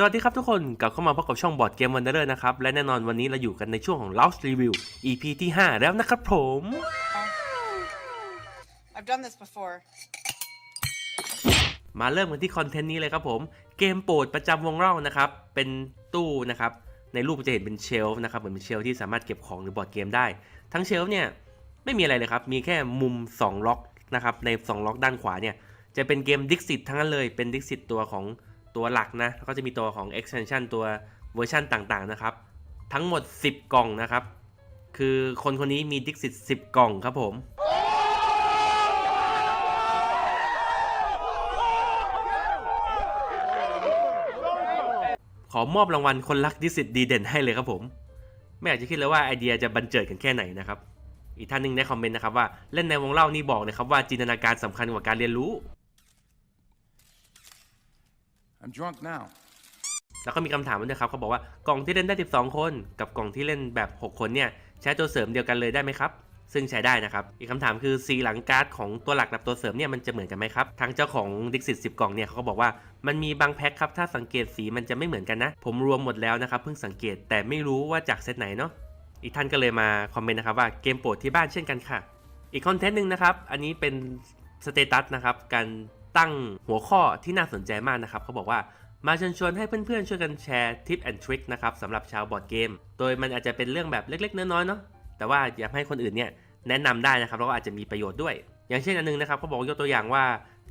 สวัสดีครับทุกคนกลับเข้ามาพบกับช่องบอร์ดเกมวันเดอร์นะครับ และแน่นอนวันนี้เราอยู่กันในช่วงของ Lounge Review EP ที่ 5 แล้วนะครับผม I've done this before. มาเริ่มกันที่คอนเทนต์นี้เลยครับผม เกมโปรดประจำวงเล่านะครับ เป็นตู้นะครับ ในรูปจะเห็นเป็นเชลฟ์นะครับ เหมือนเป็นเชลฟ์ที่สามารถเก็บของหรือบอร์ดเกมได้ ทั้งเชลฟ์เนี่ยไม่มีอะไรเลยครับ มีแค่มุม 2 ล็อก นะครับใน 2 ล็อกด้านขวาเนี่ยจะเป็นเกม Dixit ทั้งนั้นเลยเป็น Dixit ตัวของตัวหลักนะแล้วก็จะมีตัวของ extension ตัวเวอร์ชันต่างๆนะครับ ทั้งหมด 10 กล่องนะครับ คือคนคนนี้มี Dixit 10 กล่องครับผมขอมอบรางวัลคนรักดิสิตดีเด่นให้เลยครับผม ไม่อยากจะคิดเลยว่าไอเดียจะบันเจิดกันแค่ไหนนะครับ อีกท่านหนึ่งได้คอมเมนต์นะครับว่าเล่นในวงเล่านี่บอกนะครับว่าจินตนาการสำคัญกว่าการเรียนรู้ I'm drunk now. แล้วก็มีคำถามด้วยครับเขาบอกว่ากล่องที่เล่นได้ 12 คน กับกล่องที่เล่นแบบ 6 คนเนี่ยใช้ตัวเสริมเดียวกันเลยได้ไหมครับ ซึ่งใช้ได้นะครับ อีกคำถามคือสีหลังการ์ดของตัวหลักกับตัวเสริมเนี่ยมันจะเหมือนกันไหมครับ ทางเจ้าของดิกซิต10กล่องเนี่ยเขาก็บอกว่ามันมีบางแพ็คครับถ้าสังเกตสีมันจะไม่เหมือนกันนะ ผมรวมหมดแล้วนะครับเพิ่งสังเกตแต่ไม่รู้ว่าจากเซตไหนเนาะ อีกท่านก็เลยมาคอมเมนต์นะครับว่าเกมโปรดที่บ้านเช่นกันค่ะ อีกคอนเทนต์หนึ่งนะครับ อันนี้เป็นสเตตัสนะครับ การตั้งหัวข้อที่น่าสนใจมากนะครับเขาบอกว่ามาเชิญชวนให้เพื่อนๆ ช่วยกันแชร์ทิปแอนทริคนะครับสำหรับชาวบอร์ดเกม โดยมันอาจจะเป็นเรื่องแบบเล็กๆ น้อยๆเนาะแต่ว่าอยากให้คนอื่นเนี่ยแนะนำได้นะครับแล้วก็อาจจะมีประโยชน์ด้วย อย่างเช่นอันนึงนะครับเขาบอกยกตัวอย่างว่า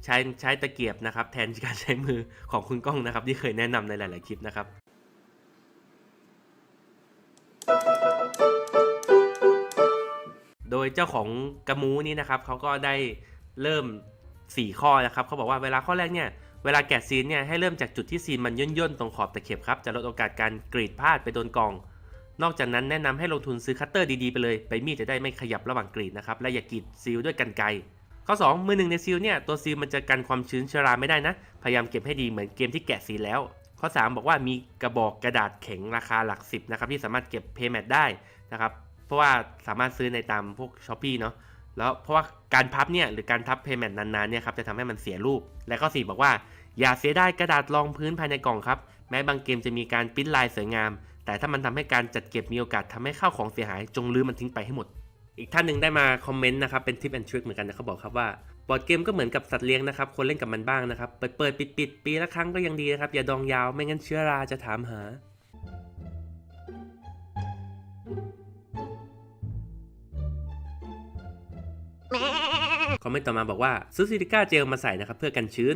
ใช้ใช้ตะเกียบนะครับแทนการใช้มือของคุณก้องนะครับที่เคยแนะนำในหลาย ๆ คลิปนะครับ โดยเจ้าของกระมูนี้นะครับเขาก็ได้เริ่ม 4 ข้อนะครับเขาบอกว่าเวลาข้อแรกเนี่ยเวลาแกะซีนเนี่ยให้เริ่มจากจุดที่ซีนมันย่นย่นๆตรงขอบตะเข็บครับจะลดโอกาสการกรีดพลาดไปโดนกอง นอกจากนั้นแนะนำให้ลงทุนซื้อคัตเตอร์ดีๆไปเลยใบมีดจะได้ไม่ขยับระหว่างกรีดนะครับและอย่ากรีดซีลด้วยกันไกรข้อ 2 มือหนึ่งในซีลเนี่ยตัวซีลมันจะกันความชื้นเชื้อราไม่ได้นะ พยายามเก็บให้ดีเหมือนเกมที่แกะซีลแล้ว ข้อ 3 บอกว่ามีกระบอกกระดาษแข็งราคาหลักสิบนะครับที่สามารถเก็บเพย์แมทได้นะครับเพราะว่าสามารถซื้อในตามพวกช้อปปีเนาะแล้วเพราะว่าการพับเนี่ยหรือการทับเพย์แมนนานๆเนี่ยครับจะทำให้มันเสียรูป และข้อ 4 บอกว่า อย่าเสียดายกระดาษรองพื้นภายในกล่องครับแม้บางเกมจะมีการปิ้นลายสวยงาม แต่ถ้ามันทำให้การจัดเก็บมีโอกาสทำให้ข้าวของเสียหายจงลืมมันทิ้งไปให้หมด อีกท่านหนึ่งได้มาคอมเมนต์นะครับเป็นทิปแอนทริคเหมือนกันนะเขาบอกครับว่า บอร์ดเกมก็เหมือนกับสัตว์เลี้ยงนะครับคนเล่นกับมันบ้างนะครับ เปิดเปิดปิดปิดปีละครั้งก็ยังดีนะครับ อย่าดองยาวไม่งั้นเชื้อราจะถามหาคอมเมนต์ต่อมาบอกว่าซื้อซิลิก้าเจลมาใส่นะครับเพื่อกันชื้น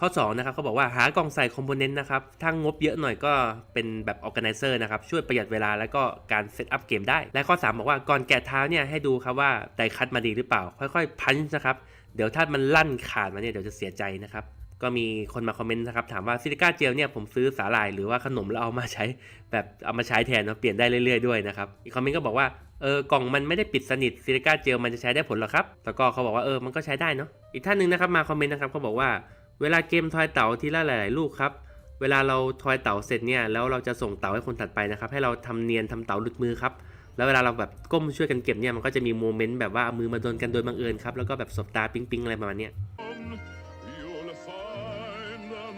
ข้อ2นะครับเขาบอกว่าหากล่องใส่คอมโพเนนต์นะครับถ้างบเยอะหน่อยก็เป็นแบบออ g a แ i เซอร์นะครับช่วยประหยัดเวลาแล้วก็การเซตอัพเกมได้ และข้อ 3 บอกว่าก่อนแกะเท้าเนี่ยให้ดูครับว่าไดคัตมาดีหรือเปล่า ค่อยๆพันช์นะครับ เดี๋ยวถ้ามันลั่นขาดมาเนี่ยเดี๋ยวจะเสียใจนะครับ ก็มีคนมาคอมเมนต์นะครับถามว่าซิลิก้าเจลเนี่ยผมซื้อสาหร่ายหรือว่าขนมแล้วเอามาใช้แบบเอามาใช้แทนเนาะเปลี่ยนได้เรื่อยๆด้วยนะครับอีกคอมเมนต์ก็บอกว่าเออกล่องมันไม่ได้ปิดสนิทซิลิก้าเจลมันจะใช้ได้ผลหรอครับแล้วก็เขาบอกว่าเออมันก็ใช้ได้เนาะอีกท่านหนึ่งนะครับมาคอมเมนต์นะครับเขาบอกว่าเวลาเกมทอยเต๋าทีละหลาย ๆ ลูกครับเวลาเราทอยเต๋าเสร็จเนี่ยแล้วเราจะส่งเต๋าให้คนถัดไปนะครับให้เราทำเนียนทำเต๋าหลุดมือครับ แล้วเวลาเราแบบก้มช่วยกันเก็บเนี่ยมันก็จะมีโมเมนต์แบบว่าเอามือมาโดนกันโดยบังเอิญครับแล้วก็แบบสบตาปิ๊งๆอะไรประมาณเนี้ย You'll find an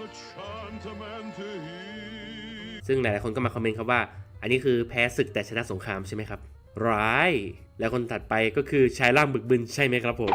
enchantment here. ซึ่งหลายๆคนก็มาคอมเมนต์ครับว่า อันนี้คือแพ้ศึกแต่ชนะสงครามใช่ไหมครับ ร้าย แล้วคนถัดไปก็คือชายร่างบึกบึนใช่ไหมครับผม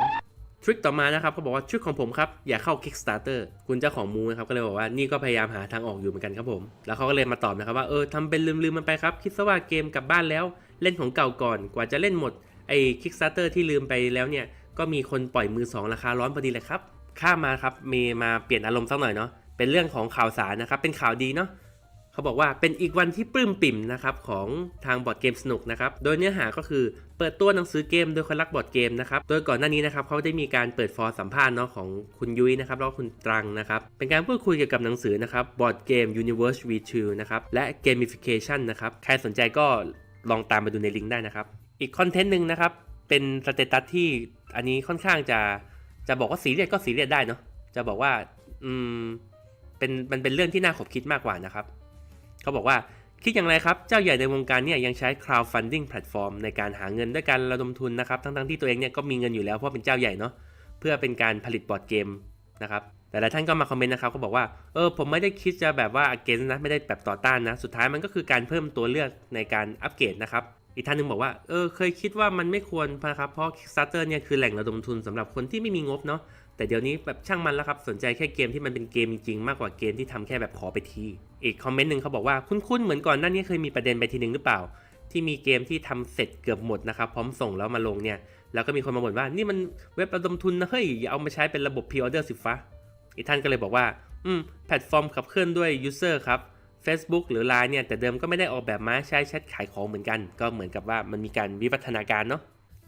ทริคต่อมานะครับเขาบอกว่าทริคของผมครับ อย่าเข้า Kickstarter คุณเจ้าของมูนะครับก็เลยบอกว่านี่ก็พยายามหาทางออกอยู่เหมือนกันครับผม แล้วเขาก็เลยมาตอบนะครับว่าเออทำเป็นลืมๆมันไปครับ คิดซะว่าเกมกลับบ้านแล้ว เล่นของเก่าก่อนกว่าจะเล่นหมดไอ้ Kickstarter ที่ลืมไปแล้วเนี่ย ก็มีคนปล่อยมือสองราคาร้อนพอดีเลยครับข้ามมาครับมีมาเปลี่ยนอารมณ์สักหน่อยเนาะเป็นเรื่องของข่าวสารนะครับ เป็นข่าวดีเนาะเขาบอกว่าเป็นอีกวันที่ปลื้มปิ่มนะครับของทางบอร์ดเกมสนุกนะครับโดยเนื้อหาก็คือเปิดตัวหนังสือเกมโดยคนรักบอร์ดเกมนะครับโดยก่อนหน้านี้นะครับเขาได้มีการเปิดฟอร์สัมภาษณ์เนาะของคุณยุ้ยนะครับแล้วก็คุณตรังนะครับเป็นการพูดคุยเกี่ยวกับหนังสือนะครับบอร์ดเกม Universe V2 นะครับและ Gamification นะครับใครสนใจก็ ลองตามไปดูในลิงก์ได้นะครับ อีกคอนเทนต์หนึ่งนะครับ เป็นสเตตัสที่อันนี้ค่อนข้างจะจะบอกว่าสีเรียสก็สีเรียสได้เนาะจะบอกว่าอืมเป็นมันเป็นเรื่องที่น่าขบคิดมากกว่านะครับ เขาบอกว่าคิดอย่างไรครับ เจ้าใหญ่ในวงการเนี่ยยังใช้ crowdfunding platform ในการหาเงินด้วยการระดมทุนนะครับ ทั้งๆที่ตัวเองเนี่ยก็มีเงินอยู่แล้วเพราะเป็นเจ้าใหญ่เนาะเพื่อเป็นการผลิตบอร์ดเกมนะครับ แต่หลายท่านก็มาคอมเมนต์นะครับก็บอกว่า เออ ผมไม่ได้คิดจะแบบว่า against นะ ไม่ได้แบบต่อต้านนะ สุดท้ายมันก็คือการเพิ่มตัวเลือกในการอัปเกรดนะครับ อีกท่านหนึ่งบอกว่า เออ เคยคิดว่ามันไม่ควรนะครับ เพราะ Kickstarter เนี่ยคือแหล่งระดมทุนสำหรับคนที่ไม่มีงบเนาะ แต่เดี๋ยวนี้แบบช่างมันแล้วครับ สนใจแค่เกมที่มันเป็นเกมจริงๆมากกว่าเกมที่ทำแค่แบบขอไปที อีกคอมเมนต์หนึ่งเขาบอกว่า คุ้นๆ เหมือนก่อนหน้านี้เคยมีประเด็นไปทีหนึ่งหรือเปล่า ที่มีเกมที่ทำเสร็จเกือบหมดนะครับ พร้อมส่งแล้วมาลงเนี่ย แล้วก็มีคนมาบ่นว่า นี่มันเว็บระดมทุนนะเฮ้ยอย่าเอามาใช้เป็นระบบพรีออเดอร์สิฟ้า อีกท่านก็เลยบอกว่า อืม แพลตฟอร์มขับเคลื่อนด้วยยูเซอร์ครับ Facebook หรือ Line เนี่ย แต่เดิมก็ไม่ได้ออกแบบมาใช้แชทขายของเหมือนกัน ก็เหมือนกับว่ามันมีการวิวัฒนาการเนาะ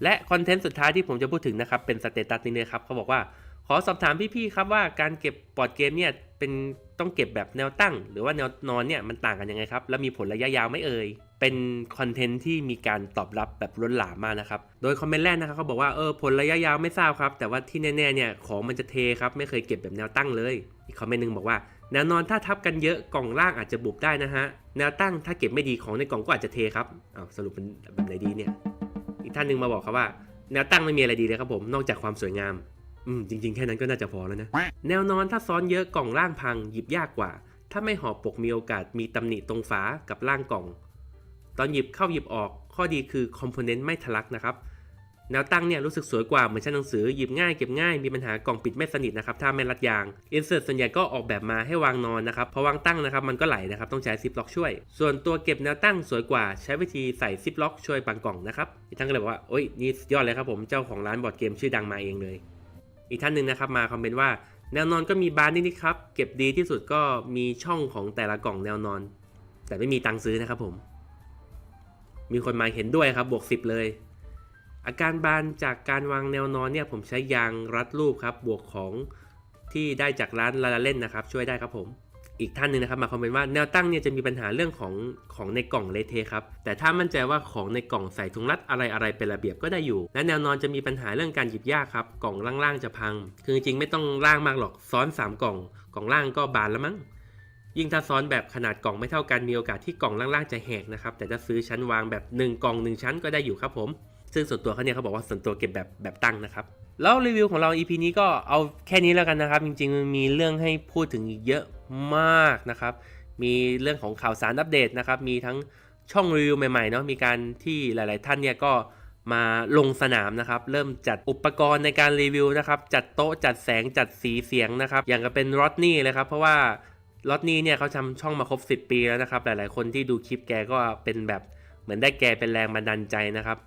และคอนเทนต์สุดท้ายที่ผมจะพูดถึงนะครับ เป็นสเตตัสนี้เลยครับเขาบอกว่า ขอสอบถามพี่ๆครับว่าการเก็บบอร์ดเกมเนี่ยเป็นต้องเก็บแบบแนวตั้ง หรือว่าแนวนอนเนี่ยมันต่างกันยังไงครับ แล้วมีผลระยะยาวไหม่เอ่ย เป็นคอนเทนต์ที่มีการตอบรับแบบล้นหลามมากนะครับ โดยคอมเมนต์แรกนะครับเขาบอกว่าเออผลระยะยาวไม่ทราบครับ แต่ว่าที่แน่ๆเนี่ยของมันจะเทครับไม่เคยเก็บแบบแนวตั้งเลย อีกคอมเมนต์หนึ่งบอกว่าแนวนอนถ้าทับกันเยอะกล่องล่างอาจจะบุบได้นะฮะแนวตั้งถ้าเก็บไม่ดีของในกล่องก็อาจจะเทครับอ้าวสรุปเป็นแบบไหนดีเนี่ย อีกท่านหนึ่งมาบอกครับว่า แนวตั้งไม่มีอะไรดีเลยครับผมนอกจากความสวยงามอืมจริงๆแค่นั้นก็น่าจะพอแล้วนะแนวนอนถ้าซ้อนเยอะกล่องล่างพังหยิบยากกว่า ถ้าไม่ห่อปกมีโอกาสมีตำหนิตรงฝากับล่างกล่อง อนหยิบเข้าหยิบออกข้อดีคือคอมโพเนนต์ไม่ทะลักนะครับแนวตั้งเนี่ยรู้สึกสวยกว่าเหมือนชั้นหนังสือหยิบง่ายเก็บง่ายมีปัญหากล่องปิดไม่สนิทนะครับถ้าไม่รัดยางอินเสิร์ตส่วนใหญ่ก็ออกแบบมาให้วางนอนนะครับพอวางตั้งนะครับมันก็ไหลนะครับต้องใช้ซิปล็อกช่วย ส่วนตัวเก็บแนวตั้งสวยกว่าใช้วิธีใส่ซิปล็อกช่วยปังกล่องนะครับอีกท่านก็เลยบอกว่าโอ้ยนี่สุดยอดเลยครับผมเจ้าของร้านบอร์ดเกมชื่อดังมาเองเลย อีกท่านหนึ่งนะครับมาคอมเมนต์ว่าแนวนอนก็มีบานนิดๆครับเก็บดีที่สุดก็มีช่องของแต่ละกล่องแนวนอน แต่ไม่มีตังค์ซื้อนะครับผม มีคนมาเห็นด้วยครับบวก 10 เลย อาการบานจากการวางแนวนอนเนี่ยผมใช้ยางรัดรูปครับบวกของที่ได้จากร้านลาลาเล่นนะครับ ช่วยได้ครับผม อีกท่านหนึ่งนะครับมาคอมเมนต์ว่าแนวตั้งเนี่ยจะมีปัญหาเรื่องของของในกล่องเลเทครับแต่ถ้ามั่นใจว่าของในกล่องใส่ถุงรัดอะไรอะไรเป็นระเบียบก็ได้อยู่ และแนวนอนจะมีปัญหาเรื่องการหยิบยากครับกล่องล่างๆจะพัง คือจริงๆไม่ต้องล่างมากหรอกซ้อน 3 กล่อง กล่องล่างก็บานแล้วมั้ง ยิ่งถ้าซ้อนแบบขนาดกล่องไม่เท่ากันมีโอกาสที่กล่องล่างๆจะแหกนะครับแต่ถ้าซื้อชั้นวางแบบ 1 กล่อง 1 ชั้นก็ได้อยู่ครับผม ซึ่งส่วนตัวเขาเนี่ยเขาบอกว่าส่วนตัวเก็บแบบแบบตั้งนะครับแล้วรีวิวของเรา EP นี้ก็เอาแค่นี้แล้วกันนะครับ จริงๆมันมีเรื่องให้พูดถึงอีกเยอะมากนะครับ มีเรื่องของข่าวสารอัปเดตนะครับ มีทั้งช่องรีวิวใหม่ๆเนาะมีการที่หลาย ๆ ท่านเนี่ยก็มาลงสนามนะครับ เริ่มจัดอุปกรณ์ในการรีวิวนะครับ จัดโต๊ะจัดแสงจัดสีเสียงนะครับ อย่างกับเป็นรอดนี่เลยครับ เพราะว่า ล็อตนี้เนี่ยเขาทำช่องมาครบ 10 ปีแล้วนะครับ หลายๆ คนที่ดูคลิปแกก็เป็นแบบเหมือนได้แกเป็นแรงบันดาลใจนะครับ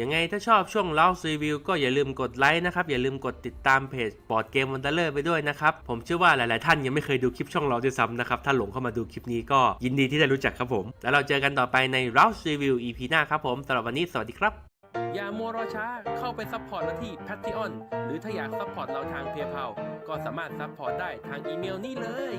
ยังไงถ้าชอบช่วงเล่ารีวิวก็อย่าลืมกดไลค์นะครับ อย่าลืมกดติดตามเพจบอร์ดเกมวันเดอร์ไปด้วยนะครับ ผมเชื่อว่าหลาย ๆ ท่านยังไม่เคยดูคลิปช่องเราด้วยซ้ำนะครับ ถ้าหลงเข้ามาดูคลิปนี้ก็ยินดีที่ได้รู้จักครับผม แล้วเราเจอกันต่อไปใน r o u s e Review EP หน้าครับผมสำหรับวันนี้สวัสดีครับ อย่ามัวรอช้าเข้าไปซัพพอร์ตเราที่ Patreon หรือถ้าอยากซัพพอร์ตเราทาง PayPal ก็สามารถซัพพอร์ตได้ทางอีเมลนี้เลย